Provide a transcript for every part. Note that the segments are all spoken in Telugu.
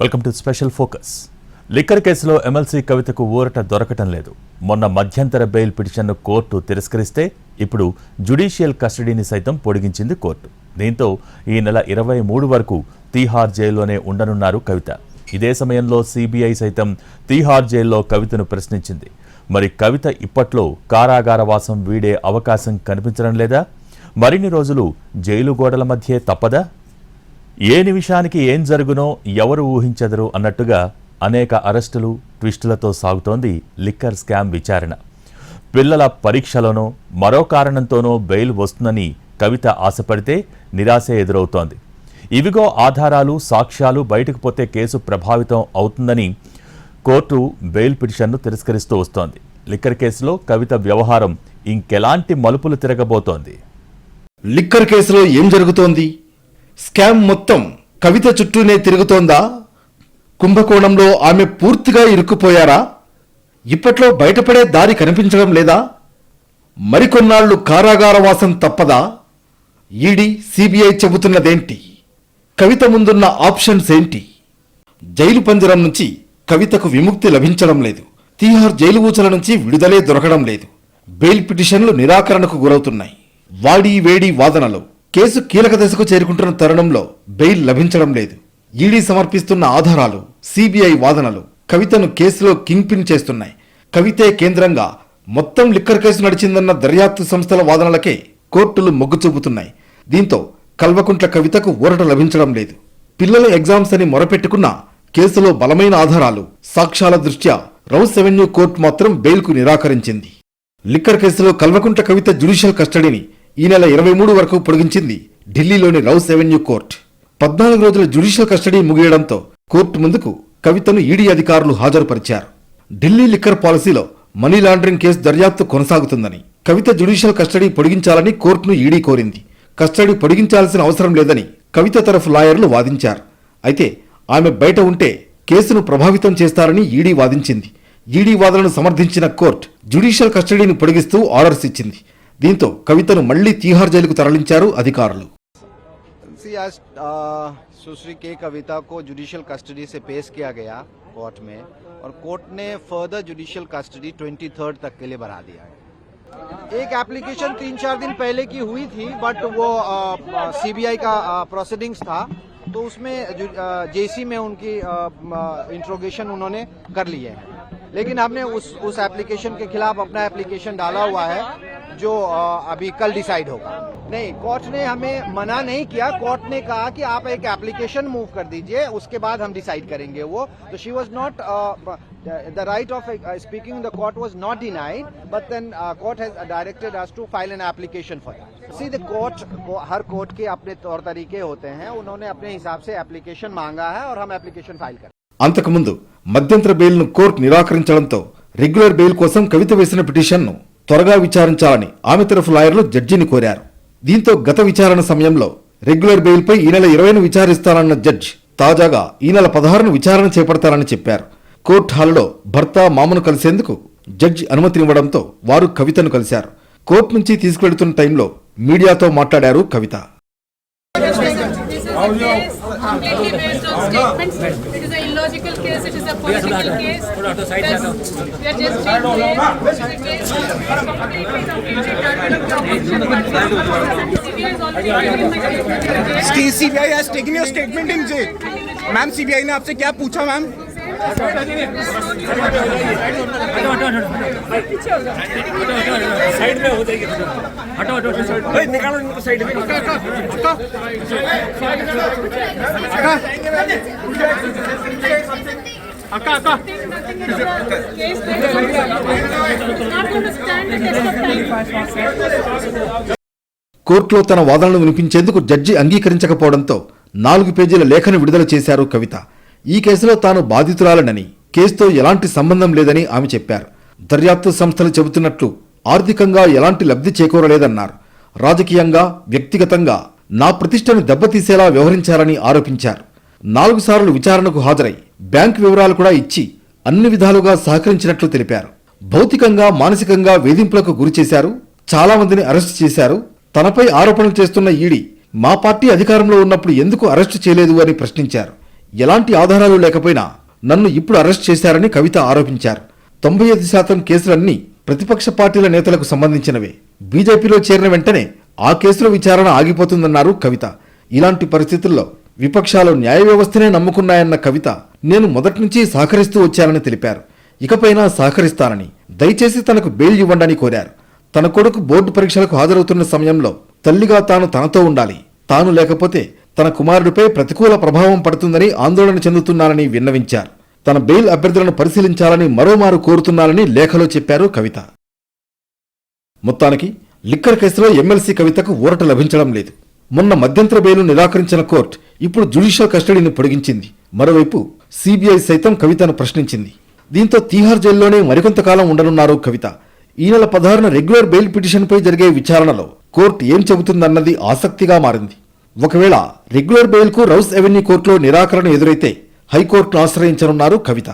Welcome to special focus liquor కేసులో ఎమ్మెల్సీ కవితకు ఊరట దొరకటం లేదు. మొన్న మధ్యంతర బెయిల్ పిటిషన్ను కోర్టు తిరస్కరిస్తే ఇప్పుడు జ్యుడిషియల్ కస్టడీని సైతం పొడిగించింది కోర్టు. దీంతో ఈ నెల ఇరవై మూడు వరకు తీహార్ జైల్లోనే ఉండనున్నారు కవిత. ఇదే సమయంలో సిబిఐ సైతం తీహార్ జైల్లో కవితను ప్రశ్నించింది. మరి కవిత ఇప్పట్లో కారాగార వాసం వీడే అవకాశం కనిపించడం లేదా? మరిన్ని రోజులు జైలు గోడల మధ్యే తప్పదా? ఏ నిమిషానికి ఏం జరుగునో ఎవరు ఊహించదరు అన్నట్టుగా అనేక అరెస్టులు ట్విస్టులతో సాగుతోంది లిక్కర్ స్కామ్ విచారణ. పిల్లల పరీక్షలోనో మరో కారణంతోనో బెయిల్ వస్తుందని కవిత ఆశపడితే నిరాశ ఎదురవుతోంది. ఇవిగో ఆధారాలు సాక్ష్యాలు బయటకు పోతే కేసు ప్రభావితం అవుతుందని కోర్టు బెయిల్ పిటిషన్ను తిరస్కరిస్తూ వస్తోంది. లిక్కర్ కేసులో కవిత వ్యవహారం ఇంకెలాంటి మలుపులు తిరగబోతోంది? లిక్కర్ కేసులో ఏం జరుగుతోంది? స్కామ్ మొత్తం కవిత చుట్టూనే తిరుగుతోందా? కుంభకోణంలో ఆమె పూర్తిగా ఇరుక్కుపోయారా? ఇప్పట్లో బయటపడే దారి కనిపించడం లేదా? మరికొన్నాళ్ళు కారాగారవాసం తప్పదా? ED CBI చెబుతున్నదేంటి? కవిత ముందున్న ఆప్షన్స్ ఏంటి? జైలు పంజరం నుంచి కవితకు విముక్తి లభించడం లేదు. తీహార్ జైలు ఊచల నుంచి విడుదలే దొరకడం లేదు. బెయిల్ పిటిషన్లు నిరాకరణకు గురవుతున్నాయి. వాడి వేడి వాదనలు. కేసు కీలక దశకు చేరుకుంటున్న తరుణంలో బెయిల్ లభించడం లేదు. ఈడీ సమర్పిస్తున్న ఆధారాలు సిబిఐ వాదనలు కవితను కేసులో కింగ్ పిన్ చేస్తున్నాయి. కవితే కేంద్రంగా మొత్తం లిక్కర్ కేసు నడిచిందన్న దర్యాప్తు సంస్థల వాదనలకే కోర్టులు మొగ్గు చూపుతున్నాయి దీంతో కల్వకుంట్ల కవితకు ఊరట లభించడం లేదు. పిల్లల ఎగ్జామ్స్ అని మొరపెట్టుకున్న కేసులో బలమైన ఆధారాలు సాక్ష్యాల దృష్ట్యా రౌస్ ఎవెన్యూ కోర్టు మాత్రం బెయిల్కు నిరాకరించింది. లిక్కర్ కేసులో కల్వకుంట్ల కవిత జ్యుడిషియల్ కస్టడీని ఈ నెల ఇరవై మూడు వరకు పొడిగించింది ఢిల్లీలోని రౌస్ ఎవెన్యూ కోర్టు. పద్నాలుగు రోజుల జ్యుడిషియల్ కస్టడీ ముగియడంతో కోర్టు ముందుకు కవితను ఈడీ అధికారులు హాజరుపరిచారు. ఢిల్లీ లిక్కర్ పాలసీలో మనీ లాండరింగ్ కేసు దర్యాప్తు కొనసాగుతుందని కవిత జ్యుడిషియల్ కస్టడీ పొడిగించాలని కోర్టును ఈడీ కోరింది. కస్టడీ పొడిగించాల్సిన అవసరం లేదని కవిత తరఫు లాయర్లు వాదించారు. అయితే ఆమె బయట ఉంటే కేసును ప్రభావితం చేస్తారని ఈడీ వాదించింది. ఈడీ వాదనను సమర్థించిన కోర్టు జ్యుడిషియల్ కస్టడీని పొడిగిస్తూ ఆర్డర్స్ ఇచ్చింది. దీంతో కవితను మళ్లీ తీహార్ జైలుకు తరలించారు అధికారులు सी आज अ, सुश्री के कविता को जुडिशियल कस्टडी से पेश किया गया कोर्ट में और कोर्ट ने further judicial custody twenty third तक के लिए बढ़ा दिया है एक एप्लीकेशन तीन चार दिन पहले की हुई थी बट वो सीबीआई का प्रोसीडिंग्स था तो उसमें जेसी में उनकी इंट्रोगेशन उन्होंने कर लिए है लेकिन हमने उस उस एप्लीकेशन के खिलाफ अपना एप्लीकेशन डाला हुआ है जो अ, अभी कल डिसाइड होगा नहीं कोर्ट ने हमें मना नहीं किया कोर्ट ने कहा कि आप एक एप्लीकेशन मूव कर दीजिए उसके बाद हम डिसाइड करेंगे वो तो she was not the right of speaking the court was not denied but then court has directed us to file an application for that see the court her court के अपने तौर तरीके होते हैं उन्होंने अपने हिसाब से एप्लीकेशन मांगा है और हम एप्लीकेशन फाइल करें అంతకుముందు మధ్యంతర బెయిల్ను కోర్టు నిరాకరించడంతో రెగ్యులర్ బెయిల్ కోసం కవిత వేసిన పిటిషన్ను త్వరగా విచారించాలని ఆమె తరఫు లాయర్లు జడ్జిని కోరారు. దీంతో గత విచారణ సమయంలో రెగ్యులర్ బెయిల్పై ఈ నెల ఇరవైను విచారిస్తానన్న జడ్జ్ తాజాగా ఈ నెల పదహారును విచారణ చేపడతారని చెప్పారు. కోర్టు హాల్లో భర్త మామను కలిసేందుకు జడ్జి అనుమతినివ్వడంతో వారు కవితను కలిశారు. కోర్టు నుంచి తీసుకువెడుతున్న టైంలో మీడియాతో మాట్లాడారు Kavitha. This is a case completely based on statements. It is an CBI CBI statement ma'am CBI ने आपसे क्या पूछा मैम साइड में हो जाएगी हटो हटो हटो साइड निकालो इनको साइड में Case that is not going to stand the test of time. కోర్టులో తన వాదనలు వినిపించేందుకు జడ్జి అంగీకరించకపోవడంతో నాలుగు పేజీల లేఖను విడుదల చేశారు కవిత ఈ కేసులో తాను బాధితురాలనని కేసుతో ఎలాంటి సంబంధం లేదని ఆమె చెప్పారు. దర్యాప్తు సంస్థలు చెబుతున్నట్లు ఆర్థికంగా ఎలాంటి లబ్ధి చేకూరలేదన్నారు. రాజకీయంగా వ్యక్తిగతంగా నా ప్రతిష్టను దెబ్బతీసేలా వ్యవహరించారని ఆరోపించారు. నాలుగు సార్లు విచారణకు హాజరై బ్యాంక్ వివరాలు కూడా ఇచ్చి అన్ని విధాలుగా సహకరించినట్లు తెలిపారు. భౌతికంగా మానసికంగా వేధింపులకు గురిచేశారు చాలా మందిని అరెస్టు చేశారు. తనపై ఆరోపణలు చేస్తున్న ఈడీ మా పార్టీ అధికారంలో ఉన్నప్పుడు ఎందుకు అరెస్టు చేయలేదు అని ప్రశ్నించారు. ఎలాంటి ఆధారాలు లేకపోయినా నన్ను ఇప్పుడు అరెస్ట్ చేశారని కవిత ఆరోపించారు. తొంభై ఐదు శాతం కేసులన్నీ ప్రతిపక్ష పార్టీల నేతలకు సంబంధించినవే. బీజేపీలో చేరిన వెంటనే ఆ కేసుల విచారణ ఆగిపోతుందన్నారు కవిత. ఇలాంటి పరిస్థితుల్లో విపక్షాలు న్యాయ వ్యవస్థనే నమ్ముకున్నాయన్న కవిత నేను మొదటి నుంచి సహకరిస్తూ వచ్చానని తెలిపారు. ఇకపైనా సహకరిస్తానని దయచేసి తనకు బెయిల్ ఇవ్వండని కోరారు. తన కొడుకు బోర్డు పరీక్షలకు హాజరవుతున్న సమయంలో తల్లిగా తాను తనతో ఉండాలి. తాను లేకపోతే తన కుమారుడిపై ప్రతికూల ప్రభావం పడుతుందని ఆందోళన చెందుతున్నారని విన్నవించారు. తన బెయిల్ అభ్యర్థులను పరిశీలించాలని మరోమారు కోరుతున్నారని లేఖలో చెప్పారు కవిత. మొత్తానికి లిక్కర్ కేసులో ఎమ్మెల్సీ కవితకు ఊరట లభించడం లేదు. మొన్న మధ్యంతర బెయిల్ నిరాకరించిన కోర్టు ఇప్పుడు జ్యుడిషియల్ కస్టడీని పొడిగించింది. మరోవైపు సిబిఐ సైతం కవితను ప్రశ్నించింది. దీంతో తీహార్ జైల్లోనే మరికొంతకాలం ఉండనున్నారు కవిత. ఈ నెల పదహారున రెగ్యులర్ బెయిల్ పిటిషన్పై జరిగే విచారణలో కోర్టు ఏం చెబుతుందన్నది ఆసక్తిగా మారింది. ఒకవేళ రెగ్యులర్ బెయిల్కు రౌస్ ఎవెన్యూ కోర్టులో నిరాకరణ ఎదురైతే హైకోర్టును ఆశ్రయించనున్నారు కవిత.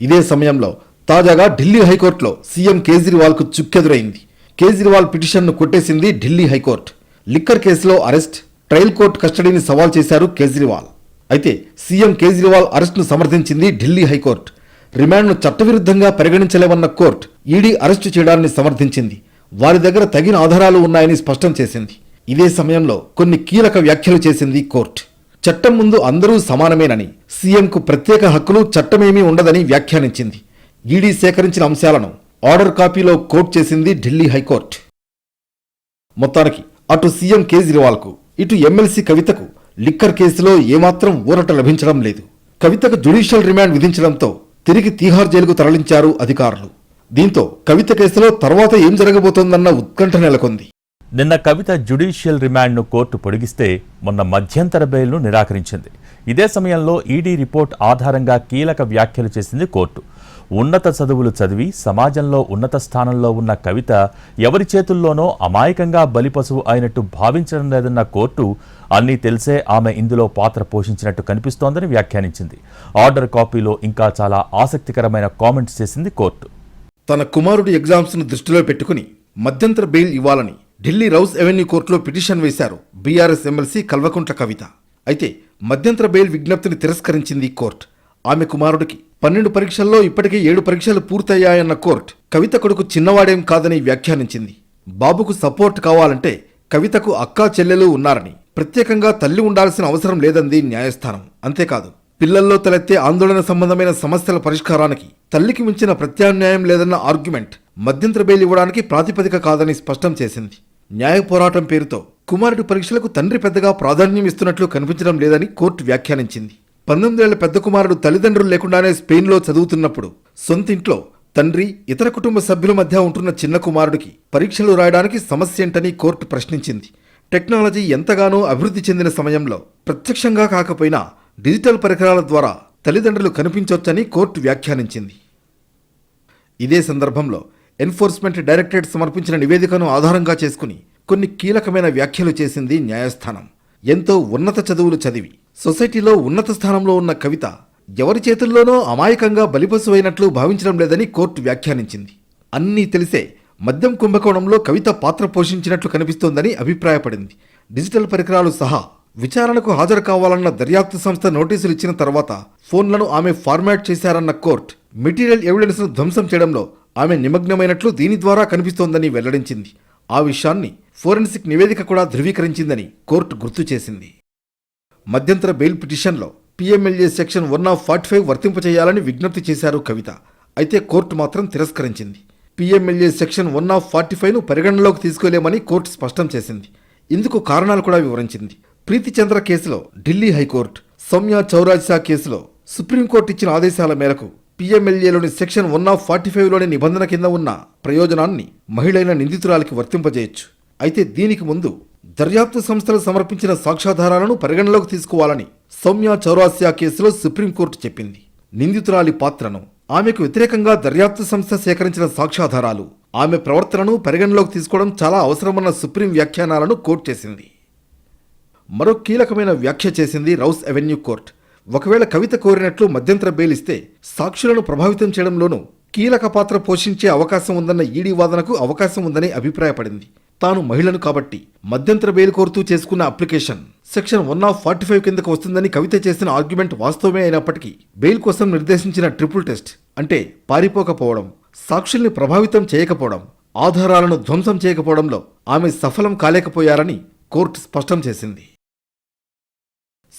ఇదే సమయంలో తాజాగా ఢిల్లీ హైకోర్టులో సీఎం కేజ్రీవాల్కు చుక్కెదురైంది. కేజ్రీవాల్ పిటిషన్ను కొట్టేసింది ఢిల్లీ హైకోర్టు. లిక్కర్ కేసులో అరెస్ట్ ట్రయల్ కోర్టు కస్టడీని సవాల్ చేశారు కేజ్రీవాల్. అయితే సీఎం కేజ్రీవాల్ అరెస్టును సమర్థించింది ఢిల్లీ హైకోర్టు. రిమాండ్ను చట్టవిరుద్ధంగా పరిగణించలేవన్న కోర్టు ఈడీ అరెస్టు చేయడాన్ని సమర్థించింది. వారి దగ్గర తగిన ఆధారాలు ఉన్నాయని స్పష్టం చేసింది. ఇదే సమయంలో కొన్ని కీలక వ్యాఖ్యలు చేసింది కోర్టు. చట్టం ముందు అందరూ సమానమేనని సీఎంకు ప్రత్యేక హక్కులు చట్టమేమీ ఉండదని వ్యాఖ్యానించింది. ఈడీ సేకరించిన అంశాలను ఆర్డర్ కాపీలో కోట్ చేసింది ఢిల్లీ హైకోర్టు. మొత్తానికి అటు సీఎం కేజ్రీవాల్కు ఇటు ఎమ్మెల్సీ కవితకు లిక్కర్ కేసులో ఏమాత్రం ఊరట లభించడం లేదు. కవితకు జ్యుడిషియల్ రిమాండ్ విధించడంతో తిరిగి తీహార్ జైలుకు తరలించారు అధికారులు. దీంతో కవిత కేసులో తర్వాత ఏం జరగబోతోందన్న ఉత్కంఠ నెలకొంది. నిన్న కవిత జ్యుడిషియల్ రిమాండ్ను కోర్టు పొడిగిస్తే మొన్న మధ్యంతర బెయిల్ను నిరాకరించింది. ఇదే సమయంలో ఈడీ రిపోర్ట్ ఆధారంగా కీలక వ్యాఖ్యలు చేసింది కోర్టు. ఉన్నత చదువులు చదివి సమాజంలో ఉన్నత స్థానంలో ఉన్న కవిత ఎవరి చేతుల్లోనో అమాయకంగా బలిపశువు అయినట్టు భావించడం లేదన్న కోర్టు అన్నీ తెలిసే ఆమె ఇందులో పాత్ర పోషించినట్టు కనిపిస్తోందని వ్యాఖ్యానించింది. ఆర్డర్ కాపీలో ఇంకా చాలా ఆసక్తికరమైన కామెంట్స్ చేసింది కోర్టు. తన కుమారుడి ఎగ్జామ్స్ను దృష్టిలో పెట్టుకుని మధ్యంతర బెయిల్ ఇవ్వాలని ఢిల్లీ రౌస్ ఎవెన్యూ కోర్టులో పిటిషన్ వేశారు బీఆర్ఎస్ ఎమ్మెల్సీ కల్వకుంట్ల కవిత. అయితే మధ్యంతర బెయిల్ విజ్ఞప్తిని తిరస్కరించింది కోర్టు. ఆమె కుమారుడికి పన్నెండు పరీక్షల్లో ఇప్పటికే ఏడు పరీక్షలు పూర్తయ్యాయన్న కోర్టు కవిత కొడుకు చిన్నవాడేం కాదని వ్యాఖ్యానించింది. బాబుకు సపోర్ట్ కావాలంటే కవితకు అక్కా చెల్లెలు ఉన్నారని ప్రత్యేకంగా తల్లి ఉండాల్సిన అవసరం లేదంది న్యాయస్థానం. అంతేకాదు పిల్లల్లో తలెత్తే ఆందోళన సంబంధమైన సమస్యల పరిష్కారానికి తల్లికి మించిన ప్రత్యామ్నాయం లేదన్న ఆర్గ్యుమెంట్ మధ్యంతర బెయిల్ ఇవ్వడానికి ప్రాతిపదిక కాదని స్పష్టం చేసింది. న్యాయ పోరాటం పేరుతో కుమారుడి పరీక్షలకు తండ్రి పెద్దగా ప్రాధాన్యం ఇస్తున్నట్లు కనిపించడం లేదని కోర్టు వ్యాఖ్యానించింది. పంతొమ్మిదేళ్ళ పెద్ద కుమారుడు తల్లిదండ్రులు లేకుండానే స్పెయిన్లో చదువుతున్నప్పుడు సొంతింట్లో తండ్రి ఇతర కుటుంబ సభ్యుల మధ్య ఉంటున్న చిన్న కుమారుడికి పరీక్షలు రాయడానికి సమస్య ఏంటని కోర్టు ప్రశ్నించింది. టెక్నాలజీ ఎంతగానో అభివృద్ధి చెందిన సమయంలో ప్రత్యక్షంగా కాకపోయినా డిజిటల్ పరికరాల ద్వారా తల్లిదండ్రులు కనిపించవచ్చని కోర్టు వ్యాఖ్యానించింది. ఇదే సందర్భంలో ఎన్ఫోర్స్మెంట్ డైరెక్టరేట్ సమర్పించిన నివేదికను ఆధారంగా చేసుకుని కొన్ని కీలకమైన వ్యాఖ్యలు చేసింది న్యాయస్థానం. ఎంతో ఉన్నత చదువులు చదివి సొసైటీలో ఉన్నత స్థానంలో ఉన్న కవిత ఎవరి చేతుల్లోనో అమాయకంగా బలిపశువైనట్లు భావించడం లేదని కోర్టు వ్యాఖ్యానించింది. అన్నీ తెలిసే మద్యం కుంభకోణంలో కవిత పాత్ర పోషించినట్లు కనిపిస్తోందని అభిప్రాయపడింది. డిజిటల్ పరికరాలు సహా విచారణకు హాజరు కావాలన్న దర్యాప్తు సంస్థ నోటీసులు ఇచ్చిన తర్వాత ఫోన్లను ఆమె ఫార్మాట్ చేశారన్న కోర్టు మెటీరియల్ ఎవిడెన్స్ను ధ్వంసం చేయడంలో ఆమె నిమగ్నమైనట్లు దీని ద్వారా కనిపిస్తోందని వెల్లడించింది. ఆ విషయాన్ని ఫోరెన్సిక్ నివేదిక కూడా ధృవీకరించిందని కోర్టు గుర్తు చేసింది. మధ్యంతర బెయిల్ పిటిషన్లో PMLA section one of forty five వర్తింపచేయాలని విజ్ఞప్తి చేశారు కవిత. అయితే కోర్టు మాత్రం తిరస్కరించింది. PMLA section one of forty ఫైవ్ను పరిగణనలోకి తీసుకోలేమని కోర్టు స్పష్టం చేసింది. ఇందుకు కారణాలు కూడా వివరించింది. ప్రీతి చంద్ర కేసులో ఢిల్లీ హైకోర్టు సౌమ్య చౌరాజా కేసులో సుప్రీంకోర్టు ఇచ్చిన ఆదేశాల మేరకు పీఎంఎల్ఏలోని సెక్షన్ వన్ ఆఫ్ ఫార్టీ ఫైవ్లోని నిబంధన కింద ఉన్న ప్రయోజనాన్ని మహిళైన నిందితురాలికి వర్తింపజేయొచ్చు. అయితే దీనికి ముందు దర్యాప్తు సంస్థలు సమర్పించిన సాక్ష్యాధారాలను పరిగణలోకి తీసుకోవాలని సౌమ్య చౌరాసియా కేసులో సుప్రీంకోర్టు చెప్పింది. నిందితురాలి పాత్రను ఆమెకు వ్యతిరేకంగా దర్యాప్తు సంస్థ సేకరించిన సాక్ష్యాధారాలు ఆమె ప్రవర్తనను పరిగణలోకి తీసుకోవడం చాలా అవసరమన్న సుప్రీం వ్యాఖ్యానాలను కోర్టు చేసింది. మరో కీలకమైన వ్యాఖ్య చేసింది రౌస్ అవెన్యూ కోర్ట్. ఒకవేళ కవిత కోరినట్లు మధ్యంతర బెయిల్ సాక్షులను ప్రభావితం చేయడంలోనూ కీలక పాత్ర పోషించే అవకాశం ఉందన్న ఈడీ వాదనకు అవకాశం ఉందని అభిప్రాయపడింది. తాను మహిళను కాబట్టి మధ్యంతర బెయిల్ కోరుతూ చేసుకున్న application section one of forty five కిందకు వస్తుందని కవిత చేసిన ఆర్గ్యుమెంట్ వాస్తవమే అయినప్పటికీ బెయిల్ కోసం నిర్దేశించిన ట్రిపుల్ టెస్ట్ అంటే పారిపోకపోవడం సాక్షుల్ని ప్రభావితం చేయకపోవడం ఆధారాలను ధ్వంసం చేయకపోవడంలో ఆమె సఫలం కాలేకపోయారని కోర్టు స్పష్టం చేసింది.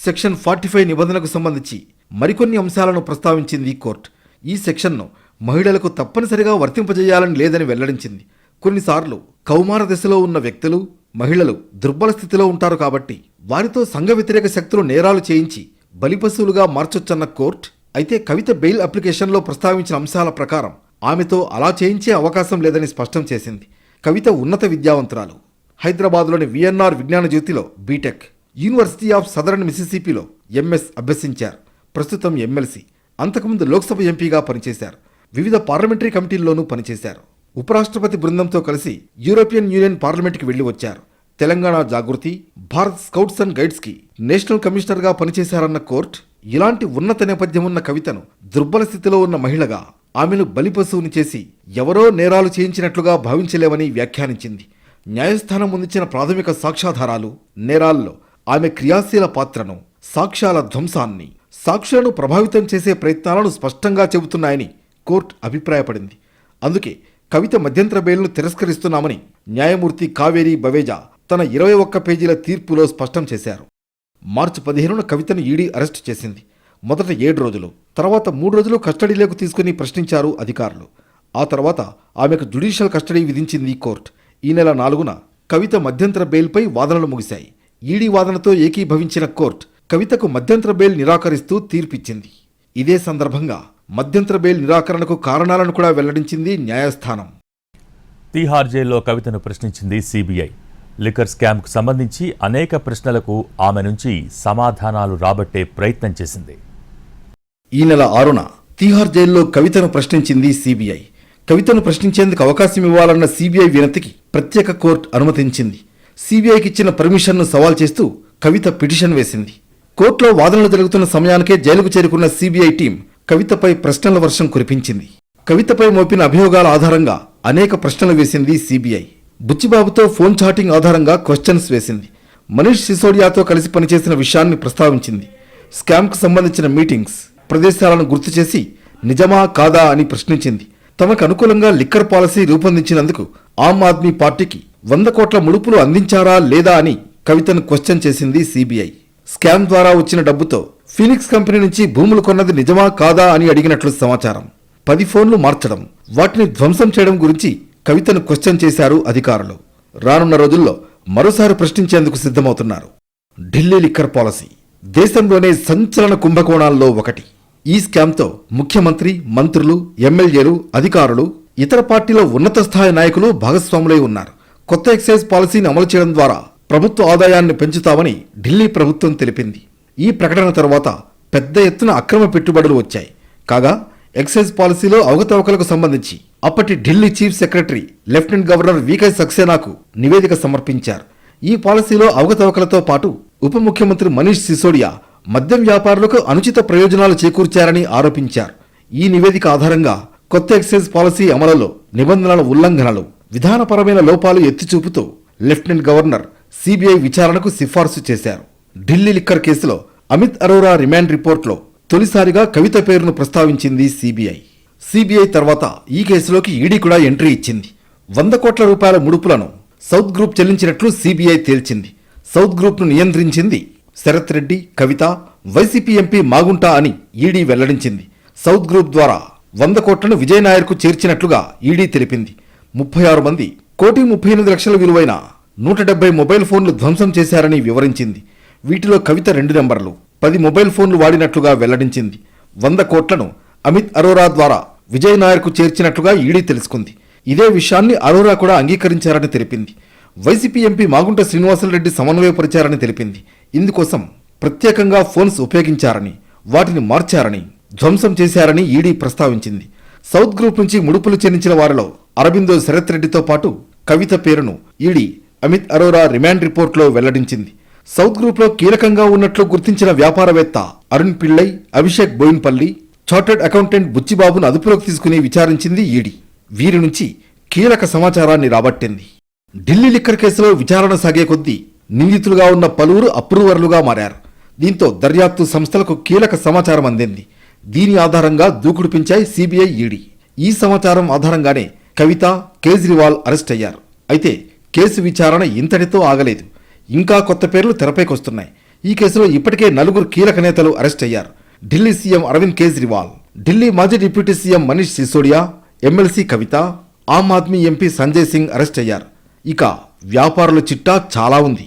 సెక్షన్ ఫార్టీ ఫైవ్ నిబంధనకు సంబంధించి మరికొన్ని అంశాలను ప్రస్తావించింది కోర్టు. ఈ సెక్షన్ను మహిళలకు తప్పనిసరిగా వర్తింపజేయాలని లేదని వెల్లడించింది. కొన్నిసార్లు కౌమార దశలో ఉన్న వ్యక్తులు మహిళలు దుర్బల స్థితిలో ఉంటారు కాబట్టి వారితో సంఘ వ్యతిరేక శక్తులు నేరాలు చేయించి బలిపశువులుగా మార్చొచ్చన్న కోర్టు అయితే కవిత బెయిల్ అప్లికేషన్లో ప్రస్తావించిన అంశాల ప్రకారం ఆమెతో అలా చేయించే అవకాశం లేదని స్పష్టం చేసింది. కవిత ఉన్నత విద్యావంతురాలు. హైదరాబాద్లోని VNR Vignana జ్యోతిలో B Tech. University of southern మిసిసిపిలో MS అభ్యసించారు. ప్రస్తుతం ఎమ్మెల్సీ అంతకుముందు లోక్సభ ఎంపీగా పనిచేశారు. వివిధ పార్లమెంటరీ కమిటీల్లోనూ పనిచేశారు. ఉపరాష్ట్రపతి బృందంతో కలిసి యూరోపియన్ యూనియన్ పార్లమెంట్కి వెళ్ళి వచ్చారు. తెలంగాణ జాగృతి భారత్ స్కౌట్స్ అండ్ గైడ్స్కి నేషనల్ కమిషనర్గా పనిచేశారన్న కోర్టు ఇలాంటి ఉన్నత నేపథ్యం ఉన్న కవితను దుర్బల స్థితిలో ఉన్న మహిళగా ఆమెను బలిపశువుని చేసి ఎవరో నేరాలు చేయించినట్లుగా భావించలేవని వ్యాఖ్యానించింది. న్యాయస్థానం ముందించిన ప్రాథమిక సాక్ష్యాధారాలు నేరాల్లో ఆమె క్రియాశీల పాత్రను సాక్ష్యాల ధ్వంసాన్ని సాక్షులను ప్రభావితం చేసే ప్రయత్నాలను స్పష్టంగా చెబుతున్నాయని కోర్టు అభిప్రాయపడింది. అందుకే కవిత మధ్యంతర బెయిల్ను తిరస్కరిస్తున్నామని న్యాయమూర్తి కావేరి బవేజా తన ఇరవై ఒక్క పేజీల తీర్పులో స్పష్టం చేశారు. మార్చి పదిహేనున కవితను ఈడీ అరెస్టు చేసింది. మొదట ఏడు రోజులు తర్వాత మూడు రోజులు కస్టడీలోకి తీసుకుని ప్రశ్నించారు అధికారులు. ఆ తర్వాత ఆమెకు జుడిషియల్ కస్టడీ విధించింది కోర్టు. ఈ నెల నాలుగున కవిత మధ్యంతర బెయిల్పై వాదనలు ముగిశాయి. ఈడీ వాదనతో ఏకీభవించిన కోర్టు కవితకు మధ్యంతర బెయిల్ నిరాకరిస్తూ తీర్పిచ్చింది. ఇదే సందర్భంగా మధ్యంతర బెయిల్ నిరాకరణకు కారణాలను కూడా వెల్లడించింది న్యాయస్థానం. తీహార్ జైల్లో కవితను ప్రశ్నించింది సిబిఐ. లిక్కర్ స్కామ్కు సంబంధించి అనేక ప్రశ్నలకు ఆమె నుంచి సమాధానాలు రాబట్టే ప్రయత్నం చేసింది. ఈ నెల ఆరున తీహార్ జైల్లో కవితను ప్రశ్నించింది సిబిఐ. కవితను ప్రశ్నించేందుకు అవకాశం ఇవ్వాలన్న సిబిఐ వినతికి ప్రత్యేక కోర్టు అనుమతించింది. సిబిఐకి ఇచ్చిన పర్మిషన్ను సవాల్ చేస్తూ కవిత పిటిషన్ వేసింది. కోర్టులో వాదనలు జరుగుతున్న సమయానికే జైలుకు చేరుకున్న సిబిఐ టీం కవితపై ప్రశ్నల వర్షం కురిపించింది. కవితపై మోపిన అభియోగాల ఆధారంగా అనేక ప్రశ్నలు వేసింది సిబిఐ. బుచ్చిబాబుతో ఫోన్ చాటింగ్ ఆధారంగా క్వశ్చన్స్ వేసింది. మనీష్ సిసోడియాతో కలిసి పనిచేసిన విషయాన్ని ప్రస్తావించింది. స్కామ్కు సంబంధించిన మీటింగ్స్ ప్రదేశాలను గుర్తు చేసి నిజమా కాదా అని ప్రశ్నించింది. తమకు అనుకూలంగా లిక్కర్ పాలసీ రూపొందించినందుకు ఆమ్ ఆద్మీ పార్టీకి వంద కోట్ల ముడుపులు అందించారా లేదా అని కవితను క్వశ్చన్ చేసింది సిబిఐ. స్కామ్ ద్వారా వచ్చిన డబ్బుతో ఫీనిక్స్ కంపెనీ నుంచి భూములు కొన్నది నిజమా కాదా అని అడిగినట్లు సమాచారం. పది ఫోన్లు మార్చడం వాటిని ధ్వంసం చేయడం గురించి కవితను క్వశ్చన్ చేశారు అధికారులు. రానున్న రోజుల్లో మరోసారి ప్రశ్నించేందుకు సిద్ధమవుతున్నారు. ఢిల్లీ లిక్కర్ పాలసీ దేశంలోనే సంచలన కుంభకోణాల్లో ఒకటి. ఈ స్కామ్తో ముఖ్యమంత్రి మంత్రులు ఎమ్మెల్యేలు అధికారులు ఇతర పార్టీల ఉన్నత స్థాయి నాయకులు భాగస్వాములై ఉన్నారు. కొత్త ఎక్సైజ్ పాలసీని అమలు చేయడం ద్వారా ప్రభుత్వ ఆదాయాన్ని పెంచుతామని ఢిల్లీ ప్రభుత్వం తెలిపింది. ఈ ప్రకటన తర్వాత పెద్ద ఎత్తున అక్రమ పెట్టుబడులు వచ్చాయి. కాగా ఎక్సైజ్ పాలసీలో అవకతవకలకు సంబంధించి అప్పటి Delhi chief secretary lieutenant governor VK సక్సేనాకు నివేదిక సమర్పించారు. ఈ పాలసీలో అవకతవకలతో పాటు ఉప ముఖ్యమంత్రి మనీష్ సిసోడియా మద్యం వ్యాపారులకు అనుచిత ప్రయోజనాలు చేకూర్చారని ఆరోపించారు. ఈ నివేదిక ఆధారంగా కొత్త ఎక్సైజ్ పాలసీ అమలులో నిబంధనల ఉల్లంఘనలు విధానపరమైన లోపాలు ఎత్తిచూపుతూ లెఫ్టినెంట్ గవర్నర్ సిబిఐ విచారణకు సిఫార్సు చేశారు. ఢిల్లీ లిక్కర్ కేసులో అమిత్ అరోరా రిమాండ్ రిపోర్ట్లో తొలిసారిగా కవిత పేరును ప్రస్తావించింది సిబిఐ. సిబిఐ తర్వాత ఈ కేసులోకి ఈడీ కూడా ఎంట్రీ ఇచ్చింది. వంద కోట్ల రూపాయల ముడుపులను సౌత్ గ్రూప్ చెల్లించినట్లు సిబిఐ తేల్చింది. సౌత్ గ్రూప్ను నియంత్రించింది శరత్ రెడ్డి కవిత వైసీపీ ఎంపీ మాగుంటా అని ఈడీ వెల్లడించింది. సౌత్ గ్రూప్ ద్వారా వంద కోట్లను విజయ్ నాయర్కు చేర్చినట్లుగా ఈడీ తెలిపింది. ముప్పై ఆరు మంది కోటి ముప్పై ఎనిమిది లక్షల విలువైన నూట డెబ్బై మొబైల్ ఫోన్లు ధ్వంసం చేశారని వివరించింది. వీటిలో కవిత రెండు నెంబర్లు పది మొబైల్ ఫోన్లు వాడినట్లుగా వెల్లడించింది. వంద కోట్లను అమిత్ అరోరా ద్వారా విజయ్ నాయర్కు చేర్చినట్లుగా ఈడీ తెలుసుకుంది. ఇదే విషయాన్ని అరోరా కూడా అంగీకరించారని తెలిపింది. వైసీపీ ఎంపీ మాగుంట శ్రీనివాసులరెడ్డి సమన్వయపరిచారని తెలిపింది. ఇందుకోసం ప్రత్యేకంగా ఫోన్స్ ఉపయోగించారని వాటిని మార్చారని ధ్వంసం చేశారని ఈడీ ప్రస్తావించింది. సౌత్ గ్రూప్ నుంచి ముడుపులు చెల్లించిన వారిలో అరబిందో శరత్ రెడ్డితో పాటు కవిత పేరును ఈడీ అమిత్ అరోరా రిమాండ్ రిపోర్ట్లో వెల్లడించింది. సౌత్ గ్రూప్లో కీలకంగా ఉన్నట్లు గుర్తించిన వ్యాపారవేత్త అరుణ్ పిళ్ళై అభిషేక్ బోయిన్పల్లి చార్టర్డ్ అకౌంటెంట్ బుచ్చిబాబును అదుపులోకి తీసుకుని విచారించింది ఈడీ. వీరి నుంచి కీలక సమాచారాన్ని రాబట్టింది. ఢిల్లీ లిక్కర్ కేసులో విచారణ సాగే కొద్దీ నిందితులుగా ఉన్న పలువురు అప్రూవర్లుగా మారారు. దీంతో దర్యాప్తు సంస్థలకు కీలక సమాచారం అందింది. దీని ఆధారంగా దూకుడు పెంచాయి సిబిఐ ఈడీ. ఈ సమాచారం ఆధారంగానే కవిత కేజ్రీవాల్ అరెస్ట్ అయ్యారు. అయితే కేసు విచారణ ఇంతటితో ఆగలేదు. ఇంకా కొత్త పేర్లు తెరపైకొస్తున్నాయి. ఈ కేసులో ఇప్పటికే నలుగురు కీలక నేతలు అరెస్ట్ అయ్యారు. ఢిల్లీ సీఎం అరవింద్ కేజ్రీవాల్ ఢిల్లీ మాజీ deputy CM Manish Sisodia MLC Kavitha Aam Aadmi MP Sanjay Singh arrest అయ్యారు. ఇక వ్యాపారుల చిట్టా చాలా ఉంది.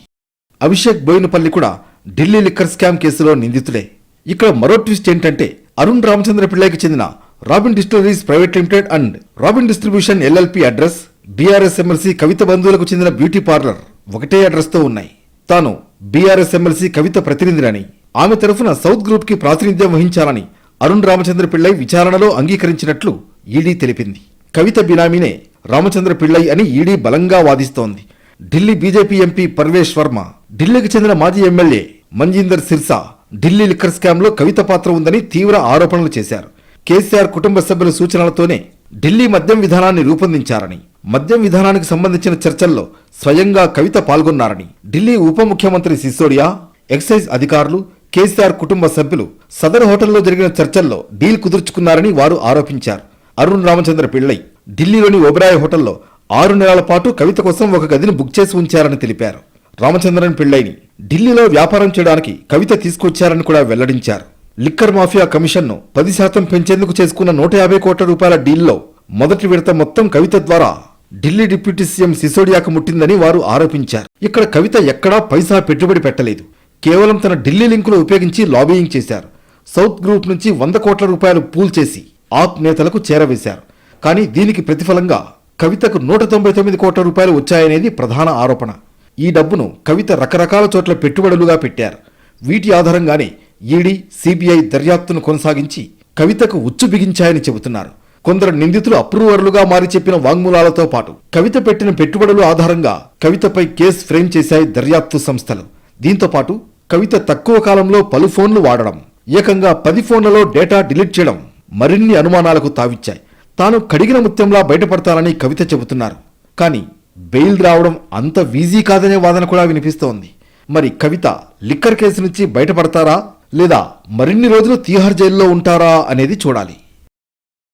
అభిషేక్ బోయినపల్లి కూడా ఢిల్లీ లిక్కర్ స్కామ్ కేసులో నిందితుడే ఇక్కడ మరో ట్విస్ట్ ఏంటంటే అరుణ్ రామచంద్ర పిళ్ళైకి చెందిన Robin distilleries private limited and Robin distribution LLP address BRS MLC Kavitha బంధువులకు చెందిన బ్యూటీ పార్లర్ ఒకటే అడ్రస్తో ఉన్నాయి. తాను బీఆర్ఎస్ ఎమ్మెల్సీ కవిత ప్రతినిధులని ఆమె తరఫున సౌత్ గ్రూప్కి ప్రాతినిధ్యం వహించాలని అరుణ్ రామచంద్ర పిళ్ళై విచారణలో అంగీకరించినట్లు ఈడీ తెలిపింది. కవిత బినామీనే రామచంద్ర పిళ్ళై అని ఈడీ బలంగా వాదిస్తోంది. ఢిల్లీ బీజేపీ ఎంపీ పర్వేష్ వర్మ ఢిల్లీకి చెందిన మాజీ ఎమ్మెల్యే మంజీందర్ సిర్సా ఢిల్లీ లిక్కర్ స్కామ్లో కవిత పాత్ర ఉందని తీవ్ర ఆరోపణలు చేశారు. కేసీఆర్ కుటుంబ సభ్యుల సూచనలతోనే ఢిల్లీ మద్యం విధానాన్ని రూపొందించారని మద్యం విధానానికి సంబంధించిన చర్చల్లో స్వయంగా కవిత పాల్గొన్నారని ఢిల్లీ ఉప ముఖ్యమంత్రి సిసోడియా ఎక్సైజ్ అధికారులు కేసీఆర్ కుటుంబ సభ్యులు సదర్ హోటల్లో జరిగిన చర్చల్లో డీల్ కుదుర్చుకున్నారని వారు ఆరోపించారు. అరుణ్ రామచంద్ర పిళ్ళై ఢిల్లీలోని ఒబరాయ్ హోటల్లో ఆరు నెలల పాటు కవిత కోసం ఒక గదిని బుక్ చేసి ఉంచారని తెలిపారు. రామచంద్రన్ పిళ్ళైని ఢిల్లీలో వ్యాపారం చేయడానికి కవిత తీసుకొచ్చారని కూడా వెల్లడించారు. లిక్కర్ మాఫియా కమిషన్ను పది శాతం పెంచేందుకు చేసుకున్న నూట యాభై కోట్ల రూపాయల డీల్లో మొదటి విడత మొత్తం కవిత ద్వారా ఢిల్లీ డిప్యూటీ సీఎం సిసోడియాకు ముట్టిందని వారు ఆరోపించారు. ఇక్కడ కవిత ఎక్కడా పైసా పెట్టుబడి పెట్టలేదు. కేవలం తన ఢిల్లీ లింకులు ఉపయోగించి లాబీయింగ్ చేశారు. సౌత్ గ్రూప్ నుంచి వంద కోట్ల రూపాయలు పూల్ చేసి ఆప్ నేతలకు చేరవేశారు. కానీ దీనికి ప్రతిఫలంగా కవితకు నూట తొంభై తొమ్మిది కోట్ల రూపాయలు వచ్చాయనేది ప్రధాన ఆరోపణ. ఈ డబ్బును కవిత రకరకాల చోట్ల పెట్టుబడులుగా పెట్టారు. వీటి ఆధారంగానే ఈడీ సిబిఐ దర్యాప్తును కొనసాగించి కవితకు ఉచ్చు బిగించాయని చెబుతున్నారు. కొందరు నిందితులు అప్రూవర్లుగా మారి చెప్పిన వాంగ్మూలాలతో పాటు కవిత పెట్టిన పెట్టుబడుల ఆధారంగా కవితపై కేసు ఫ్రేమ్ చేశాయి దర్యాప్తు సంస్థలు. దీంతో పాటు కవిత తక్కువ కాలంలో పలు ఫోన్లు వాడడం ఏకంగా పది ఫోన్లలో డేటా డిలీట్ చేయడం మరిన్ని అనుమానాలకు తావిచ్చాయి. తాను కడిగిన ముత్యంలా బయటపడతానని కవిత చెబుతున్నారు. కానీ బెయిల్ రావడం అంత వీజీ కాదనే వాదన కూడా వినిపిస్తోంది. మరి కవిత లిక్కర్ కేసు నుంచి బయటపడతారా? లేదా మరిన్ని రోజులు తీహార్ జైల్లో ఉంటారా అనేది చూడాలి.